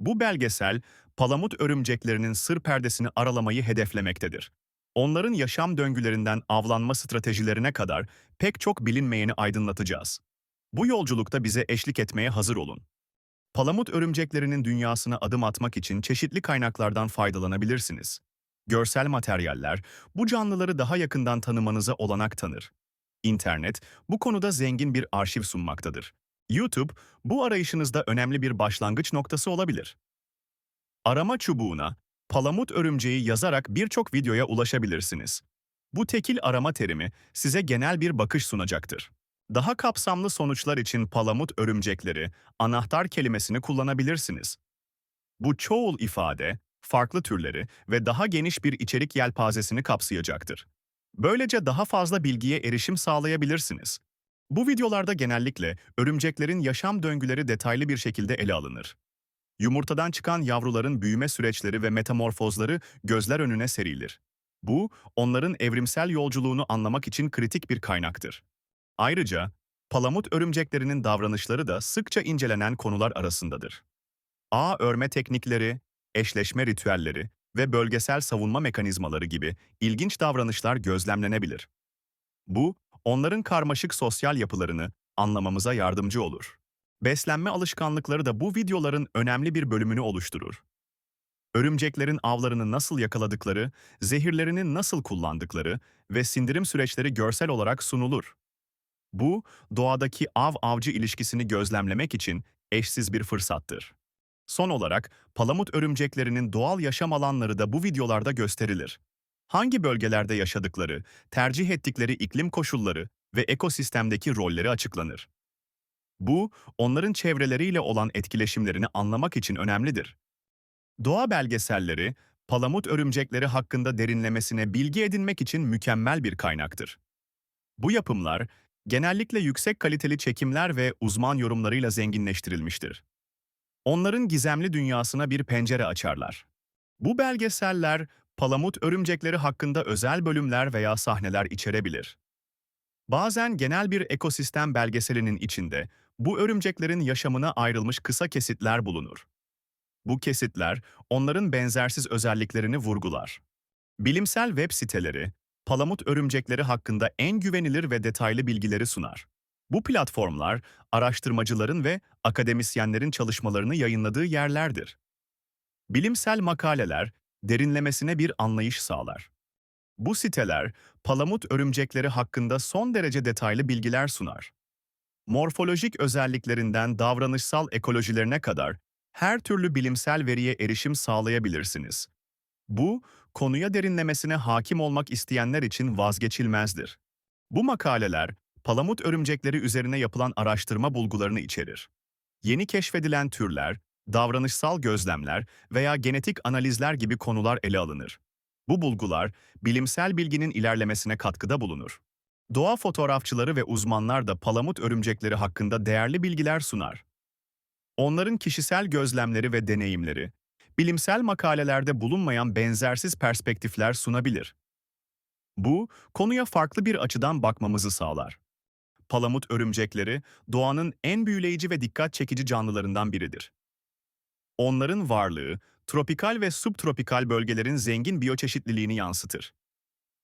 Bu belgesel, palamut örümceklerinin sır perdesini aralamayı hedeflemektedir. Onların yaşam döngülerinden avlanma stratejilerine kadar pek çok bilinmeyeni aydınlatacağız. Bu yolculukta bize eşlik etmeye hazır olun. Palamut örümceklerinin dünyasına adım atmak için çeşitli kaynaklardan faydalanabilirsiniz. Görsel materyaller, bu canlıları daha yakından tanımanıza olanak tanır. İnternet, bu konuda zengin bir arşiv sunmaktadır. YouTube, bu arayışınızda önemli bir başlangıç noktası olabilir. Arama çubuğuna, palamut örümceği yazarak birçok videoya ulaşabilirsiniz. Bu tekil arama terimi size genel bir bakış sunacaktır. Daha kapsamlı sonuçlar için palamut örümcekleri, anahtar kelimesini kullanabilirsiniz. Bu çoğul ifade, farklı türleri ve daha geniş bir içerik yelpazesini kapsayacaktır. Böylece daha fazla bilgiye erişim sağlayabilirsiniz. Bu videolarda genellikle örümceklerin yaşam döngüleri detaylı bir şekilde ele alınır. Yumurtadan çıkan yavruların büyüme süreçleri ve metamorfozları gözler önüne serilir. Bu, onların evrimsel yolculuğunu anlamak için kritik bir kaynaktır. Ayrıca, palamut örümceklerinin davranışları da sıkça incelenen konular arasındadır. Ağ örme teknikleri, eşleşme ritüelleri ve bölgesel savunma mekanizmaları gibi ilginç davranışlar gözlemlenebilir. Bu, onların karmaşık sosyal yapılarını anlamamıza yardımcı olur. Beslenme alışkanlıkları da bu videoların önemli bir bölümünü oluşturur. Örümceklerin avlarını nasıl yakaladıkları, zehirlerini nasıl kullandıkları ve sindirim süreçleri görsel olarak sunulur. Bu, doğadaki av-avcı ilişkisini gözlemlemek için eşsiz bir fırsattır. Son olarak, palamut örümceklerinin doğal yaşam alanları da bu videolarda gösterilir. Hangi bölgelerde yaşadıkları, tercih ettikleri iklim koşulları ve ekosistemdeki rolleri açıklanır. Bu, onların çevreleriyle olan etkileşimlerini anlamak için önemlidir. Doğa belgeselleri, palamut örümcekleri hakkında derinlemesine bilgi edinmek için mükemmel bir kaynaktır. Bu yapımlar, genellikle yüksek kaliteli çekimler ve uzman yorumlarıyla zenginleştirilmiştir. Onların gizemli dünyasına bir pencere açarlar. Bu belgeseller, palamut örümcekleri hakkında özel bölümler veya sahneler içerebilir. Bazen genel bir ekosistem belgeselinin içinde bu örümceklerin yaşamına ayrılmış kısa kesitler bulunur. Bu kesitler onların benzersiz özelliklerini vurgular. Bilimsel web siteleri, palamut örümcekleri hakkında en güvenilir ve detaylı bilgileri sunar. Bu platformlar, araştırmacıların ve akademisyenlerin çalışmalarını yayınladığı yerlerdir. Bilimsel makaleler, derinlemesine bir anlayış sağlar. Bu siteler, palamut örümcekleri hakkında son derece detaylı bilgiler sunar. Morfolojik özelliklerinden davranışsal ekolojilerine kadar her türlü bilimsel veriye erişim sağlayabilirsiniz. Bu, konuya derinlemesine hakim olmak isteyenler için vazgeçilmezdir. Bu makaleler, palamut örümcekleri üzerine yapılan araştırma bulgularını içerir. Yeni keşfedilen türler, davranışsal gözlemler veya genetik analizler gibi konular ele alınır. Bu bulgular, bilimsel bilginin ilerlemesine katkıda bulunur. Doğa fotoğrafçıları ve uzmanlar da palamut örümcekleri hakkında değerli bilgiler sunar. Onların kişisel gözlemleri ve deneyimleri, bilimsel makalelerde bulunmayan benzersiz perspektifler sunabilir. Bu, konuya farklı bir açıdan bakmamızı sağlar. Palamut örümcekleri, doğanın en büyüleyici ve dikkat çekici canlılarından biridir. Onların varlığı, tropikal ve subtropikal bölgelerin zengin biyoçeşitliliğini yansıtır.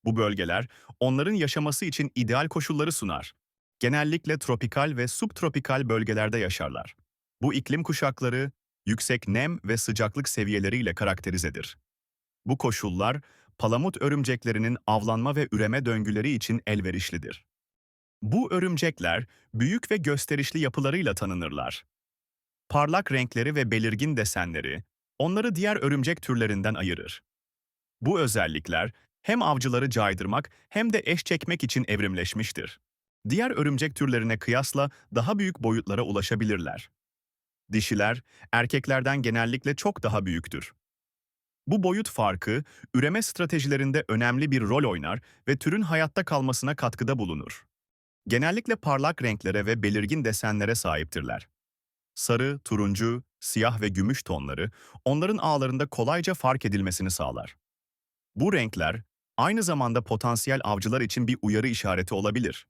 Bu bölgeler, onların yaşaması için ideal koşulları sunar. Genellikle tropikal ve subtropikal bölgelerde yaşarlar. Bu iklim kuşakları, yüksek nem ve sıcaklık seviyeleriyle karakterizedir. Bu koşullar, palamut örümceklerinin avlanma ve üreme döngüleri için elverişlidir. Bu örümcekler, büyük ve gösterişli yapılarıyla tanınırlar. Parlak renkleri ve belirgin desenleri, onları diğer örümcek türlerinden ayırır. Bu özellikler, hem avcıları caydırmak hem de eş çekmek için evrimleşmiştir. Diğer örümcek türlerine kıyasla daha büyük boyutlara ulaşabilirler. Dişiler, erkeklerden genellikle çok daha büyüktür. Bu boyut farkı, üreme stratejilerinde önemli bir rol oynar ve türün hayatta kalmasına katkıda bulunur. Genellikle parlak renklere ve belirgin desenlere sahiptirler. Sarı, turuncu, siyah ve gümüş tonları onların ağlarında kolayca fark edilmesini sağlar. Bu renkler, aynı zamanda potansiyel avcılar için bir uyarı işareti olabilir.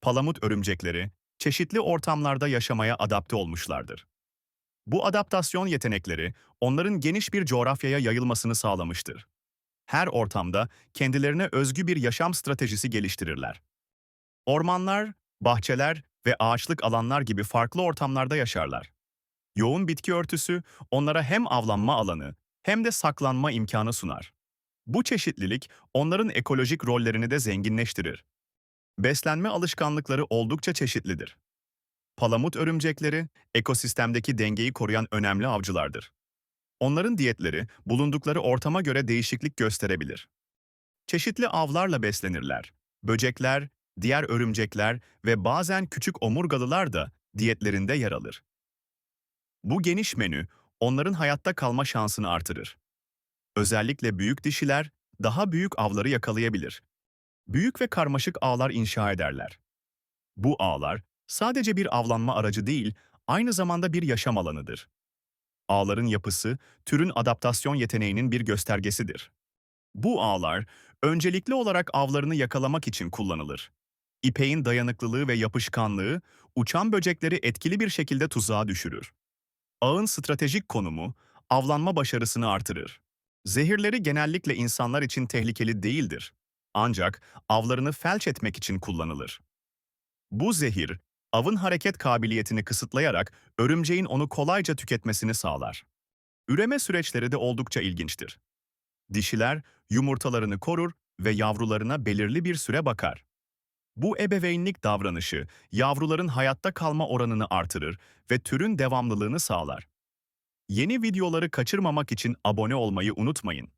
Palamut örümcekleri, çeşitli ortamlarda yaşamaya adapte olmuşlardır. Bu adaptasyon yetenekleri onların geniş bir coğrafyaya yayılmasını sağlamıştır. Her ortamda kendilerine özgü bir yaşam stratejisi geliştirirler. Ormanlar, bahçeler ve ağaçlık alanlar gibi farklı ortamlarda yaşarlar. Yoğun bitki örtüsü onlara hem avlanma alanı hem de saklanma imkanı sunar. Bu çeşitlilik onların ekolojik rollerini de zenginleştirir. Beslenme alışkanlıkları oldukça çeşitlidir. Palamut örümcekleri, ekosistemdeki dengeyi koruyan önemli avcılardır. Onların diyetleri bulundukları ortama göre değişiklik gösterebilir. Çeşitli avlarla beslenirler. Böcekler, diğer örümcekler ve bazen küçük omurgalılar da diyetlerinde yer alır. Bu geniş menü onların hayatta kalma şansını artırır. Özellikle büyük dişiler daha büyük avları yakalayabilir. Büyük ve karmaşık ağlar inşa ederler. Bu ağlar sadece bir avlanma aracı değil, aynı zamanda bir yaşam alanıdır. Ağların yapısı, türün adaptasyon yeteneğinin bir göstergesidir. Bu ağlar, öncelikli olarak avlarını yakalamak için kullanılır. İpeğin dayanıklılığı ve yapışkanlığı, uçan böcekleri etkili bir şekilde tuzağa düşürür. Ağın stratejik konumu, avlanma başarısını artırır. Zehirleri genellikle insanlar için tehlikeli değildir. Ancak avlarını felç etmek için kullanılır. Bu zehir, avın hareket kabiliyetini kısıtlayarak örümceğin onu kolayca tüketmesini sağlar. Üreme süreçleri de oldukça ilginçtir. Dişiler yumurtalarını korur ve yavrularına belirli bir süre bakar. Bu ebeveynlik davranışı yavruların hayatta kalma oranını artırır ve türün devamlılığını sağlar. Yeni videoları kaçırmamak için abone olmayı unutmayın.